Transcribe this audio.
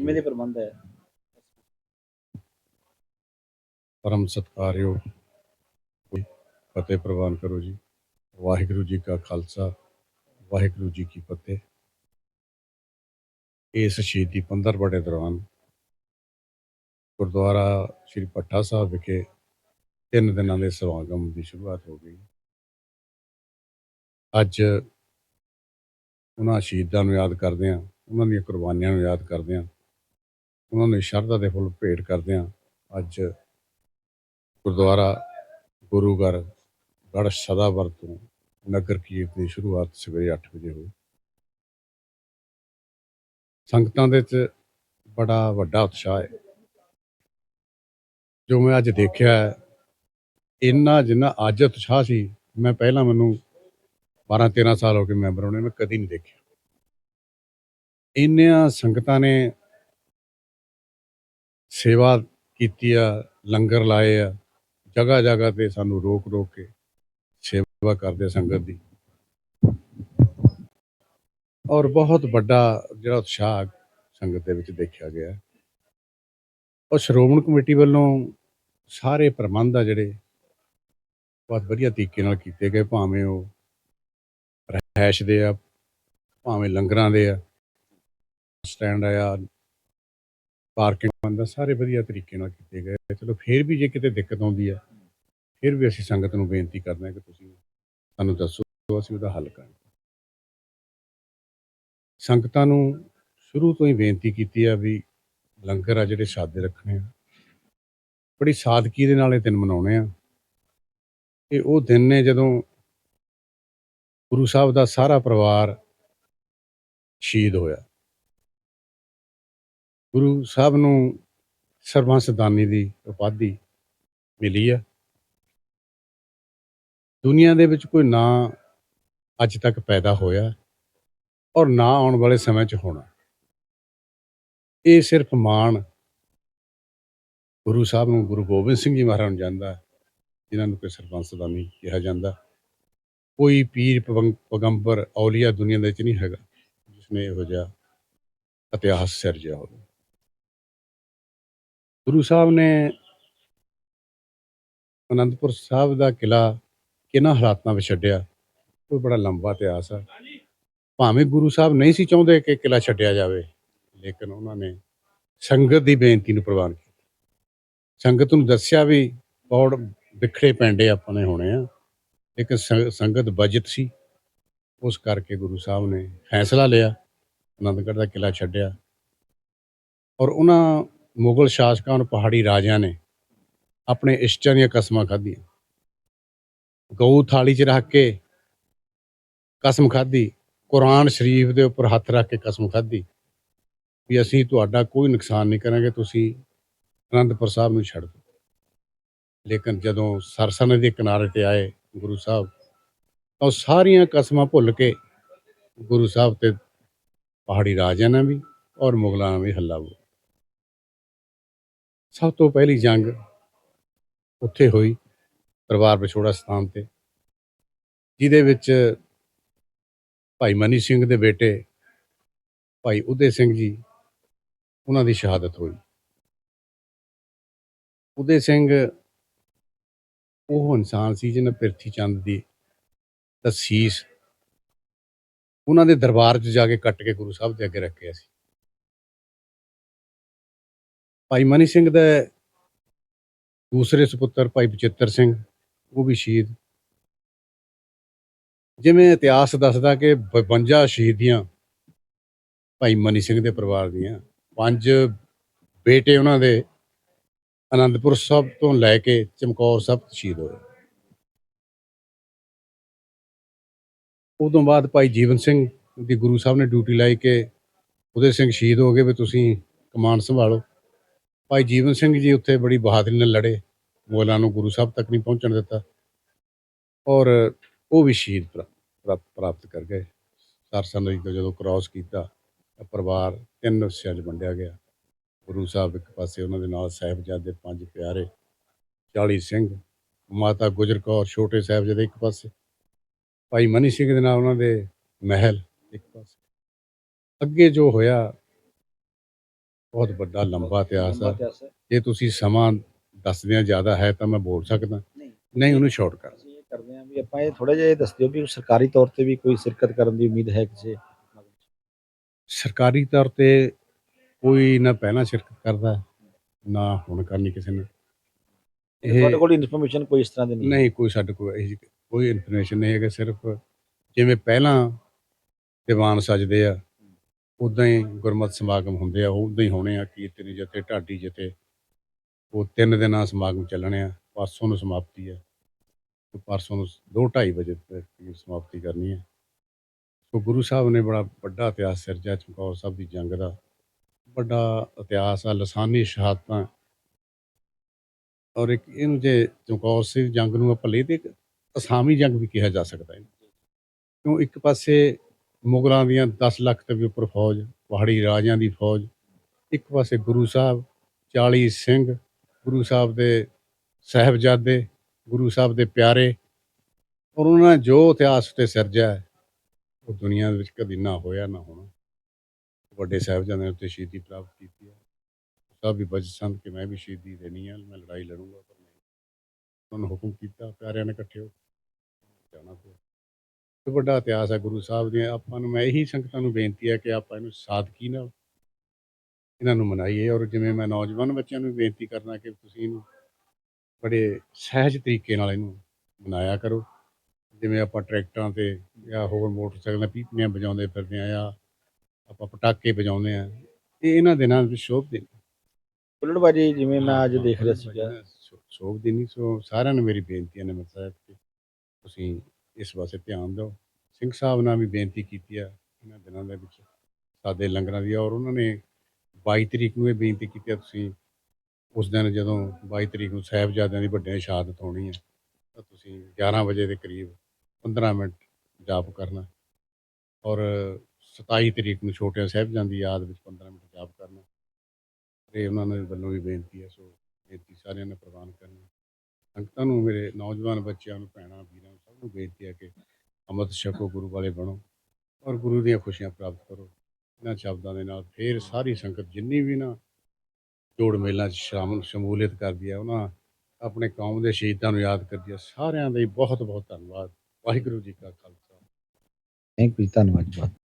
ਕਿਵੇਂ ਦੇ ਪ੍ਰਬੰਧ ਹੈ। ਪਰਮ ਸਤਿਕਾਰਯੋਗ ਕੋਈ ਫਤਿਹ ਪ੍ਰਵਾਨ ਕਰੋ ਜੀ। ਵਾਹਿਗੁਰੂ ਜੀ ਕਾ ਖਾਲਸਾ, ਵਾਹਿਗੁਰੂ ਜੀ ਕੀ ਫਤਿਹ। ਇਸ ਸ਼ਹੀਦੀ ਪੰਦਰ ਬੜੇ ਦੌਰਾਨ ਗੁਰਦੁਆਰਾ ਸ੍ਰੀ ਭੱਠਾ ਸਾਹਿਬ ਵਿਖੇ ਤਿੰਨ ਦਿਨਾਂ ਦੇ ਸਮਾਗਮ ਦੀ ਸ਼ੁਰੂਆਤ ਹੋ ਗਈ। ਅੱਜ ਉਹਨਾਂ ਸ਼ਹੀਦਾਂ ਨੂੰ ਯਾਦ ਕਰਦੇ ਹਾਂ, ਉਹਨਾਂ ਦੀਆਂ ਕੁਰਬਾਨੀਆਂ ਨੂੰ ਯਾਦ ਕਰਦੇ ਹਾਂ। ਉਹਨਾਂ ਨੂੰ ਸ਼ਰਧਾ ਦੇ ਫੁੱਲ ਭੇਟ ਕਰਦੇ ਹਾਂ। ਅੱਜ ਗੁਰਦੁਆਰਾ ਗੁਰੂ ਘਰ ਗੜ੍ਹ ਸਦਾਵਰ ਤੋਂ ਨਗਰ ਕੀਰਤਨ ਦੀ ਸ਼ੁਰੂਆਤ ਸਵੇਰੇ 8 ਵਜੇ ਹੋਈ। ਸੰਗਤਾਂ ਦੇ ਵਿੱਚ ਬੜਾ ਵੱਡਾ ਉਤਸ਼ਾਹ ਹੈ। ਜੋ ਮੈਂ ਅੱਜ ਦੇਖਿਆ ਹੈ, ਇੰਨਾ ਜਿੰਨਾ ਅੱਜ ਉਤਸ਼ਾਹ ਸੀ ਮੈਂ ਪਹਿਲਾਂ ਮੈਨੂੰ 12 13 ਸਾਲ ਹੋ ਗਏ ਮੈਂਬਰ ਹੋਣੇ ਮੈਂ ਕਦੀ ਨਹੀਂ ਦੇਖਿਆ। ਇੰਨੀਆਂ ਸੰਗਤਾਂ ਨੇ ਸੇਵਾ ਕੀਤੀ ਆ, ਲੰਗਰ ਲਾਏ ਆ, ਜਗ੍ਹਾ ਜਗ੍ਹਾ ਤੇ ਸਾਨੂੰ ਰੋਕ ਰੋਕ ਕੇ ਸੇਵਾ ਕਰਦੇ ਸੰਗਤ ਦੀ। ਔਰ ਬਹੁਤ ਵੱਡਾ ਜਿਹੜਾ ਉਤਸ਼ਾਹ ਸੰਗਤ ਦੇ ਵਿੱਚ ਦੇਖਿਆ ਗਿਆ ਔਰ ਸ਼੍ਰੋਮਣ ਕਮੇਟੀ ਵੱਲੋਂ ਸਾਰੇ ਪ੍ਰਬੰਧ ਆ ਜਿਹੜੇ, ਬਹੁਤ ਵਧੀਆ ਤਰੀਕੇ ਨਾਲ ਕੀਤੇ ਗਏ, ਭਾਵੇਂ ਉਹ ਰਹਿਸ਼ ਦੇ ਆ, ਭਾਵੇਂ ਲੰਗਰਾਂ ਦੇ ਆ ਸਟੈਂਡ ਆ ਪਾਰਕਿੰਗ ਬੰਦਾ ਸਾਰੇ ਵਧੀਆ ਤਰੀਕੇ ਨਾਲ ਕੀਤੇ ਗਏ ਚਲੋ, ਫਿਰ ਵੀ ਜੇ ਕਿਤੇ ਦਿੱਕਤ ਆਉਂਦੀ ਆ, ਫਿਰ ਵੀ ਅਸੀਂ ਸੰਗਤ ਨੂੰ ਬੇਨਤੀ ਕਰਦੇ ਹਾਂ ਕਿ ਤੁਸੀਂ ਸਾਨੂੰ ਦੱਸੋ, ਅਸੀਂ ਉਹਦਾ ਹੱਲ ਕਰਾਂਗੇ। ਸੰਗਤਾਂ ਨੂੰ ਸ਼ੁਰੂ ਤੋਂ ਹੀ ਬੇਨਤੀ ਕੀਤੀ ਆ ਵੀ ਲੰਗਰ ਆ ਜਿਹੜੇ ਸਾਦੇ ਰੱਖਣੇ ਆ। ਬੜੀ ਸਾਦਗੀ ਦੇ ਨਾਲ ਇਹ ਦਿਨ ਮਨਾਉਣੇ ਆ। ਇਹ ਉਹ ਦਿਨ ਨੇ ਜਦੋਂ ਗੁਰੂ ਸਾਹਿਬ ਦਾ ਸਾਰਾ ਪਰਿਵਾਰ ਸ਼ਹੀਦ ਹੋਇਆ। ਗੁਰੂ ਸਾਹਿਬ ਨੂੰ ਸਰਬੰਸ ਦਾਨੀ ਦੀ ਉਪਾਧੀ ਮਿਲੀ ਆ। ਦੁਨੀਆ ਦੇ ਵਿੱਚ ਕੋਈ ਨਾਂ ਅੱਜ ਤੱਕ ਪੈਦਾ ਹੋਇਆ ਔਰ ਨਾ ਆਉਣ ਵਾਲੇ ਸਮੇਂ 'ਚ ਹੋਣਾ। ਇਹ ਸਿਰਫ ਮਾਣ ਗੁਰੂ ਸਾਹਿਬ ਨੂੰ ਗੁਰੂ ਗੋਬਿੰਦ ਸਿੰਘ ਜੀ ਮਹਾਰਾਜ ਨੂੰ ਜਾਂਦਾ ਹੈ, ਜਿਨ੍ਹਾਂ ਨੂੰ ਕੋਈ ਸਰਬੰਸ ਦਾਨੀ ਕਿਹਾ ਜਾਂਦਾ। ਕੋਈ ਪੀਰ ਪਵੰ- ਪੈਗੰਬਰ ਔਲੀਆ ਦੁਨੀਆ ਦੇ ਵਿੱਚ ਨਹੀਂ ਹੈਗਾ ਜਿਸਨੇ ਇਹੋ ਜਿਹਾ ਇਤਿਹਾਸ ਸਿਰਜਿਆ ਹੋਵੇ। ਗੁਰੂ ਸਾਹਿਬ ਨੇ ਅਨੰਦਪੁਰ ਸਾਹਿਬ ਦਾ ਕਿਲਾ ਕਿਹਨਾਂ ਹਾਲਾਤਾਂ ਵਿੱਚ ਛੱਡਿਆ? ਉਹ ਬੜਾ ਲੰਬਾ ਇਤਿਹਾਸ ਹੈ ਭਾਵੇਂ ਗੁਰੂ ਸਾਹਿਬ ਨਹੀਂ ਸੀ ਚਾਹੁੰਦੇ ਕਿ ਕਿਲਾ ਛੱਡਿਆ ਜਾਵੇ, ਲੇਕਿਨ ਉਹਨਾਂ ਨੇ ਸੰਗਤ ਦੀ ਬੇਨਤੀ ਨੂੰ ਪ੍ਰਵਾਨ ਕੀਤਾ। ਸੰਗਤ ਨੂੰ ਦੱਸਿਆ ਵੀ ਬਹੁਤ ਵਿਖੜੇ ਪੈਂਡੇ ਆਪਣੇ ਹੋਣੇ ਆ। ਲੇਕਿਨ ਸੰ- ਸੰਗਤ ਬਜਟ ਸੀ। ਉਸ ਕਰਕੇ ਗੁਰੂ ਸਾਹਿਬ ਨੇ ਫੈਸਲਾ ਲਿਆ ਆਨੰਦਗੜ੍ਹ ਦਾ ਕਿਲਾ ਛੱਡਿਆ। ਔਰ ਉਹਨਾਂ ਮੁਗਲ ਸ਼ਾਸਕਾਂ ਨੂੰ ਪਹਾੜੀ ਰਾਜਿਆਂ ਨੇ ਆਪਣੇ ਇਸ਼ਟਾਂ ਦੀਆਂ ਕਸਮਾਂ ਖਾਧੀਆਂ। ਗਊ ਥਾਲੀ 'ਚ ਰੱਖ ਕੇ ਕਸਮ ਖਾਧੀ, ਕੁਰਾਨ ਸ਼ਰੀਫ ਦੇ ਉੱਪਰ ਹੱਥ ਰੱਖ ਕੇ ਕਸਮ ਖਾਧੀ ਵੀ ਅਸੀਂ ਤੁਹਾਡਾ ਕੋਈ ਨੁਕਸਾਨ ਨਹੀਂ ਕਰਾਂਗੇ, ਤੁਸੀਂ ਅਨੰਦਪੁਰ ਸਾਹਿਬ ਨੂੰ ਛੱਡ ਦਿਓ। ਲੇਕਿਨ ਜਦੋਂ ਸਰਸਾ ਨਦੀ ਦੇ ਕਿਨਾਰੇ ਤੇ ਆਏ ਗੁਰੂ ਸਾਹਿਬ, ਤਾਂ ਉਹ ਸਾਰੀਆਂ ਕਸਮਾਂ ਭੁੱਲ ਕੇ ਗੁਰੂ ਸਾਹਿਬ ਤੇ ਪਹਾੜੀ ਰਾਜਿਆਂ ਨੇ ਵੀ ਔਰ ਮੁਗਲਾਂ ਨੇ ਵੀ ਹੱਲਾ ਬੋਲਿਆ। ਸਭ ਤੋਂ ਪਹਿਲੀ ਜੰਗ ਉੱਥੇ ਹੋਈ ਪਰਿਵਾਰ ਵਿਛੋੜਾ ਸਥਾਨ ਤੇ, ਜਿਹਦੇ ਵਿੱਚ ਭਾਈ ਮਨੀ ਸਿੰਘ ਦੇ ਬੇਟੇ ਭਾਈ ਉਦੇ ਸਿੰਘ ਜੀ, ਉਹਨਾਂ ਦੀ ਸ਼ਹਾਦਤ ਹੋਈ। ਉਦੇ ਸਿੰਘ ਉਹ ਇਨਸਾਨ ਸੀ ਜਿਹਨੇ ਪ੍ਰਿਥੀ ਚੰਦ ਦੀ ਤਸੀਸ, ਉਹਨਾਂ ਦੇ ਦਰਬਾਰ 'ਚ ਜਾ ਕੇ ਕੱਟ ਕੇ ਗੁਰੂ ਸਾਹਿਬ ਦੇ ਅੱਗੇ ਰੱਖਿਆ ਸੀ। ਭਾਈ ਮਨੀ ਸਿੰਘ ਦਾ ਦੂਸਰੇ ਸੁਪੁੱਤਰ ਭਾਈ ਬਚਿੱਤਰ ਸਿੰਘ, ਉਹ ਵੀ ਸ਼ਹੀਦ। ਜਿਵੇਂ ਇਤਿਹਾਸ ਦੱਸਦਾ ਕਿ 52 ਸ਼ਹੀਦੀਆਂ ਭਾਈ ਮਨੀ ਸਿੰਘ ਦੇ ਪਰਿਵਾਰ ਦੀਆਂ ਪੰਜ ਬੇਟੇ ਉਹਨਾਂ ਦੇ ਅਨੰਦਪੁਰ ਸਾਹਿਬ ਤੋਂ ਲੈ ਕੇ ਚਮਕੌਰ ਸਾਹਿਬ ਸ਼ਹੀਦ ਹੋਏ। ਉਦੋਂ ਬਾਅਦ ਭਾਈ ਜੀਵਨ ਸਿੰਘ ਦੀ ਗੁਰੂ ਸਾਹਿਬ ਨੇ ਡਿਊਟੀ ਲਾਈ ਕਿ ਉਹਦੇ ਸਿੰਘ ਸ਼ਹੀਦ ਹੋ ਗਏ ਵੀ ਤੁਸੀਂ ਕਮਾਂਡ ਸੰਭਾਲੋ। ਭਾਈ ਜੀਵਨ ਸਿੰਘ ਜੀ ਉੱਥੇ ਬੜੀ ਬਹਾਦਰੀ ਨਾਲ ਲੜੇ, ਮੁਗਲਾਂ ਨੂੰ ਗੁਰੂ ਸਾਹਿਬ ਤੱਕ ਨਹੀਂ ਪਹੁੰਚਣ ਦਿੱਤਾ ਔਰ ਉਹ ਵੀ ਸ਼ਹੀਦ ਪ੍ਰਾ- ਪ੍ਰਾਪਤ ਕਰ ਗਏ। ਸਰਸਾ ਨਦੀ ਤੋਂ ਜਦੋਂ ਕ੍ਰਾਸ ਕੀਤਾ ਪਰਿਵਾਰ ਤਿੰਨ ਹਿੱਸਿਆਂ 'ਚ ਵੰਡਿਆ ਗਿਆ। ਗੁਰੂ ਸਾਹਿਬ ਇੱਕ ਪਾਸੇ, ਉਹਨਾਂ ਦੇ ਨਾਲ ਸਾਹਿਬਜ਼ਾਦੇ ਪੰਜ ਪਿਆਰੇ 40 ਸਿੰਘ, ਮਾਤਾ ਗੁਜਰ ਕੌਰ, ਛੋਟੇ ਸਾਹਿਬਜ਼ਾਦੇ ਇੱਕ ਪਾਸੇ, ਭਾਈ ਮਨੀ ਸਿੰਘ ਦੇ ਨਾਲ ਉਹਨਾਂ ਦੇ ਮਹਿਲ ਇੱਕ ਪਾਸੇ। ਅੱਗੇ ਜੋ ਹੋਇਆ ਬਹੁਤ ਵੱਡਾ ਲੰਬਾ ਇਤਿਹਾਸ ਆ। ਜੇ ਤੁਸੀਂ ਸਮਾਂ ਦੱਸਦਿਆਂ ਜ਼ਿਆਦਾ ਹੈ ਤਾਂ ਮੈਂ ਬੋਲ ਸਕਦਾ। ਨਹੀਂ ਉਹਨੂੰ ਸ਼ਾਰਟ ਕਰ। ਇਹ ਕਰਦੇ ਹਾਂ ਵੀ ਆਪਾਂ ਇਹ ਥੋੜਾ ਜਿਹਾ ਇਹ ਦੱਸ ਦਿਓ ਵੀ ਸਰਕਾਰੀ ਤੌਰ ਤੇ ਵੀ ਕੋਈ ਸ਼ਿਰਕਤ ਕਰਨ ਦੀ ਉਮੀਦ ਹੈ ਕਿਸੇ ਸਰਕਾਰੀ ਤੌਰ ਤੇ ਕੋਈ ਨਾ ਪਹਿਲਾਂ ਸ਼ਿਰਕਤ ਕਰਦਾ ਨਾ ਹੁਣ ਕਰਨੀ ਕਿਸੇ ਨੇ। ਤੁਹਾਡੇ ਕੋਲ ਇਨਫੋਰਮੇਸ਼ਨ ਕੋਈ ਇਸ ਤਰ੍ਹਾਂ ਦੀ ਨਹੀਂ? ਨਹੀਂ ਕੋਈ ਸਾਡੇ ਕੋਲ ਇਹੋ ਕੋਈ ਇਨਫੋਰਮੇਸ਼ਨ ਨਹੀਂ ਹੈ ਕਿ ਸਿਰਫ ਜਿਵੇਂ ਪਹਿਲਾਂ ਦੀਵਾਨ ਸਜਦੇ ਆ ਉਦਾਂ ਹੀ ਗੁਰਮਤਿ ਸਮਾਗਮ ਹੁੰਦੇ ਆ ਉਦਾਂ ਹੀ ਹੋਣੇ ਆ, ਕੀਰਤਨੀ ਜਥੇ, ਢਾਡੀ ਜਥੇ। ਉਹ ਤਿੰਨ ਦਿਨਾਂ ਸਮਾਗਮ ਚੱਲਣੇ ਆ, ਪਰਸੋਂ ਨੂੰ ਸਮਾਪਤੀ ਆ। ਤੇ ਪਰਸੋਂ ਨੂੰ 2:30 ਵਜੇ ਤੱਕ ਸਮਾਪਤੀ ਕਰਨੀ ਹੈ ਸੋ ਗੁਰੂ ਸਾਹਿਬ ਨੇ ਬੜਾ ਵੱਡਾ ਇਤਿਹਾਸ ਸਿਰਜਿਆ, ਚਮਕੌਰ ਸਾਹਿਬ ਦੀ ਜੰਗ ਦਾ। ਵੱਡਾ ਇਤਿਹਾਸ ਆ, ਲਸਾਨੀ ਸ਼ਹਾਦਤਾਂ। ਔਰ ਇੱਕ ਇਹਨੂੰ ਜੇ ਚਮਕੌਰ ਸਿੰਘ ਜੰਗ ਨੂੰ ਆਪਾਂ ਲਈ ਤੇ ਇੱਕ ਅਸਾਮੀ ਜੰਗ ਵੀ ਕਿਹਾ ਜਾ ਸਕਦਾ ਹੈ ਕਿਉਂ ਇੱਕ ਪਾਸੇ ਮੁਗਲਾਂ ਦੀਆਂ 10 ਲੱਖ ਤੋਂ ਵੀ ਉੱਪਰ ਫੌਜ ਪਹਾੜੀ ਰਾਜਿਆਂ ਦੀ ਫੌਜ। ਇੱਕ ਪਾਸੇ ਗੁਰੂ ਸਾਹਿਬ 40 ਸਿੰਘ ਗੁਰੂ ਸਾਹਿਬ ਦੇ ਸਾਹਿਬਜ਼ਾਦੇ ਗੁਰੂ ਸਾਹਿਬ ਦੇ ਪਿਆਰੇ। ਔਰ ਉਹਨਾਂ ਨੇ ਜੋ ਇਤਿਹਾਸ ਤੇ ਸਿਰਜਿਆ ਹੈ, ਉਹ ਦੁਨੀਆ ਦੇ ਵਿੱਚ ਕਦੀ ਨਾ ਹੋਇਆ ਨਾ ਹੋਣਾ। ਵੱਡੇ ਸਾਹਿਬਜ਼ਾਦਿਆਂ ਨੇ ਉੱਤੇ ਸ਼ਹੀਦੀ ਪ੍ਰਾਪਤ ਕੀਤੀ ਹੈ। ਸਾਹਿਬ ਵੀ ਬਚ ਸਨ ਕਿ ਮੈਂ ਵੀ ਸ਼ਹੀਦੀ ਦੇਣੀ ਹੈ ਮੈਂ ਲੜਾਈ ਲੜੂੰਗਾ ਪਰ ਨਹੀਂ। ਉਹਨਾਂ ਨੂੰ ਹੁਕਮ ਕੀਤਾ ਪਿਆਰਿਆਂ ਨੇ ਇਕੱਠੇ ਹੋ ਜਾਣਾ ਪਿਆ। ਤੇ ਵੱਡਾ ਇਤਿਹਾਸ ਹੈ ਗੁਰੂ ਸਾਹਿਬ ਦੀਆਂ। ਆਪਾਂ ਨੂੰ ਮੈਂ ਇਹੀ ਸੰਗਤਾਂ ਨੂੰ ਬੇਨਤੀ ਹੈ ਕਿ ਆਪਾਂ ਇਹਨੂੰ ਸਾਦਗੀ ਨਾਲ ਇਹਨਾਂ ਨੂੰ ਮਨਾਈਏ ਔਰ ਜਿਵੇਂ ਮੈਂ ਨੌਜਵਾਨ ਬੱਚਿਆਂ ਨੂੰ ਵੀ ਬੇਨਤੀ ਕਰਨਾ ਕਿ ਤੁਸੀਂ ਇਹਨੂੰ ਬੜੇ ਸਹਿਜ ਤਰੀਕੇ ਨਾਲ ਇਹਨੂੰ ਮਨਾਇਆ ਕਰੋ। ਜਿਵੇਂ ਆਪਾਂ ਟਰੈਕਟਰਾਂ ਤੇ ਜਾਂ ਹੋਰ ਮੋਟਰਸਾਈਕਲਾਂ ਪੀਪੀਆਂ ਵਜਾਉਂਦੇ ਫਿਰਦੇ ਆ ਜਾਂ ਆਪਾਂ ਪਟਾਕੇ ਵਜਾਉਂਦੇ ਆ ਇਹ ਇਹਨਾਂ ਦਿਨਾਂ ਵਿੱਚ ਸ਼ੋਭਦੇ ਨੇ ਹੁੱਲੜਬਾਜੀ ਜਿਵੇਂ ਮੈਂ ਅੱਜ ਦੇਖ ਰਿਹਾ ਸੀਗਾ। ਸ਼ੋਭ ਦੀ ਨਹੀਂ ਸੋ ਸਾਰਿਆਂ ਨੂੰ ਮੇਰੀ ਬੇਨਤੀ ਹੈ ਨਿਮਰ ਸਾਹਿਬ ਕਿ ਤੁਸੀਂ ਇਸ ਪਾਸੇ ਧਿਆਨ ਦਿਓ। ਸਿੰਘ ਸਾਹਿਬ ਨਾਲ ਵੀ ਬੇਨਤੀ ਕੀਤੀ ਆ ਇਹਨਾਂ ਦਿਨਾਂ ਦੇ ਵਿੱਚ ਸਾਦੇ ਲੰਗਰਾਂ ਦੀ, ਔਰ ਉਹਨਾਂ ਨੇ 22 ਤਰੀਕ ਨੂੰ ਇਹ ਬੇਨਤੀ ਕੀਤੀ ਹੈ ਤੁਸੀਂ, ਉਸ ਦਿਨ ਜਦੋਂ 22 ਤਰੀਕ ਨੂੰ ਸਾਹਿਬਜ਼ਾਦਿਆਂ ਦੀ ਵੱਡਿਆਂ ਸ਼ਹਾਦਤ ਹੋਣੀ ਹੈ ਤਾਂ ਤੁਸੀਂ 11 ਵਜੇ ਦੇ ਕਰੀਬ 15 ਮਿੰਟ ਜਾਪ ਕਰਨਾ, ਔਰ 27 ਤਰੀਕ ਨੂੰ ਛੋਟੇ ਸਾਹਿਬਜ਼ਾਦਿਆਂ ਦੀ ਯਾਦ ਵਿੱਚ 15 ਮਿੰਟ ਜਾਪ ਕਰਨਾ। ਇਹ ਉਹਨਾਂ ਨੇ ਵੱਲੋਂ ਵੀ ਬੇਨਤੀ ਹੈ ਸੋ ਬੇਨਤੀ ਸਾਰਿਆਂ ਨੇ ਪ੍ਰਵਾਨ ਕਰਨੀ। ਸੰਗਤਾਂ ਨੂੰ, ਮੇਰੇ ਨੌਜਵਾਨ ਬੱਚਿਆਂ ਨੂੰ, ਭੈਣਾਂ, ਵੀਰਾਂ ਨੂੰ ਨੂੰ ਬੇਨਤੀ ਹੈ ਕਿ ਅੰਮ੍ਰਿਤ ਛਕੋ, ਗੁਰੂ ਵਾਲੇ ਬਣੋ ਔਰ ਗੁਰੂ ਦੀਆਂ ਖੁਸ਼ੀਆਂ ਪ੍ਰਾਪਤ ਕਰੋ। ਇਹਨਾਂ ਸ਼ਬਦਾਂ ਦੇ ਨਾਲ ਫੇਰ ਸਾਰੀ ਸੰਗਤ ਜਿੰਨੀ ਵੀ ਨਾ ਜੋੜ ਮੇਲਾਂ 'ਚ ਸ਼ਾਮਲ, ਸ਼ਮੂਲੀਅਤ ਕਰਦੀ ਹੈ, ਉਹਨਾਂ ਆਪਣੇ ਕੌਮ ਦੇ ਸ਼ਹੀਦਾਂ ਨੂੰ ਯਾਦ ਕਰਦੀ ਹੈ, ਸਾਰਿਆਂ ਦਾ ਬਹੁਤ ਬਹੁਤ ਧੰਨਵਾਦ। ਵਾਹਿਗੁਰੂ ਜੀ ਕਾ ਖਾਲਸਾ। ਥੈਂਕ ਯੂ ਧੰਨਵਾਦ